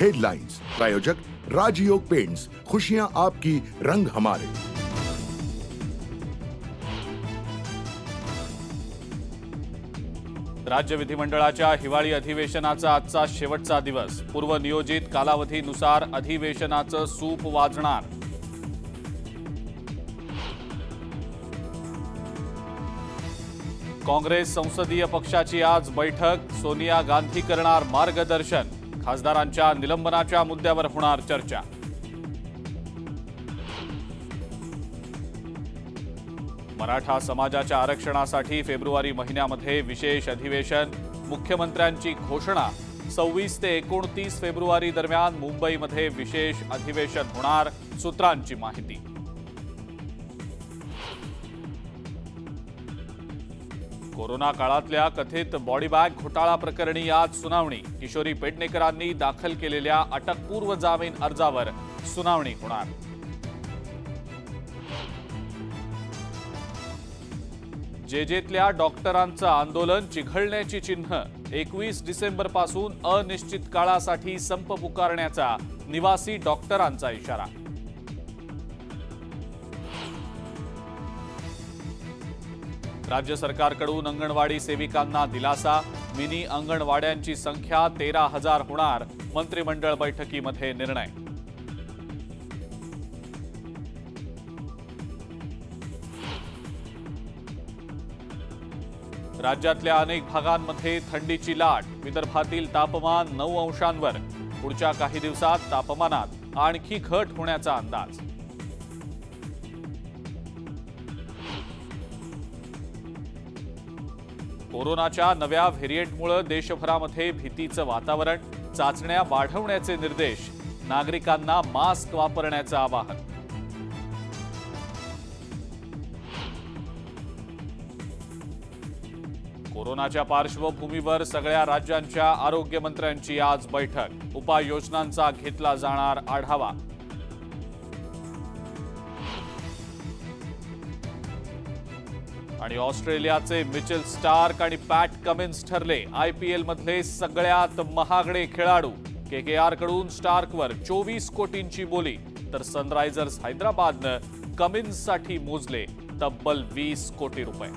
Headlines प्रायोजक राजयोग paints खुशियां आपकी रंग हमारे. राज्य विधिमंडळाच्या हिवाळी अधिवेशनाचा आजचा शेवटचा दिवस. पूर्वनियोजित कालावधीनुसार अधिवेशनाचं सूप वाजणार. काँग्रेस संसदीय पक्षाची आज बैठक. सोनिया गांधी करणार मार्गदर्शन. खासदारांच्या निलंबनाच्या मुद्द्यावर होणार चर्चा. मराठा समाजाच्या आरक्षणासाठी फेब्रुवारी महिन्यामध्ये विशेष अधिवेशन मुख्यमंत्र्यांची घोषणा. सव्वीस ते एकोणतीस फेब्रुवारी दरम्यान मुंबईमध्ये विशेष अधिवेशन होणार सूत्रांची माहिती. कोरोना काळातल्या कथित बॉडी बॅग घोटाळा प्रकरणी आज सुनावणी. किशोरी पेडणेकरांनी दाखल केलेल्या अटकपूर्व जामीन अर्जावर सुनावणी होणार. जेजेतल्या डॉक्टरांचं आंदोलन चिघळण्याची चिन्ह. एकवीस डिसेंबरपासून अनिश्चित काळासाठी संप पुकारण्याचा निवासी डॉक्टरांचा इशारा. राज्य सरकारकडून अंगणवाडी सेविकांना दिलासा. मिनी अंगणवाड्यांची संख्या तेरा हजार होणार मंत्रिमंडळ बैठकीमध्ये निर्णय. राज्यातल्या अनेक भागांमध्ये थंडीची लाट विदर्भातील तापमान नऊ अंशांवर. पुढच्या काही दिवसात तापमानात आणखी घट होण्याचा अंदाज. कोरोनाच्या नव्या व्हेरियंटमुळे देशभरामध्ये भीतीचं वातावरण चाचण्या वाढवण्याचे निर्देश नागरिकांना मास्क वापरण्याचं आवाहन. कोरोनाच्या पार्श्वभूमीवर सगळ्या राज्यांच्या आरोग्यमंत्र्यांची आज बैठक. उपाययोजनांचा घेतला जाणार आढावा. आणि ऑस्ट्रेलियाचे मिचेल स्टार्क आणि पॅट कमिन्स ठरले. आय पी एलमधले सगळ्यात महागडे खेळाडू. के के आरकडून स्टार्कवर चोवीस कोटींची बोली. तर सनरायझर्स हैदराबादनं कमिन्ससाठी मोजले तब्बल वीस कोटी रुपये.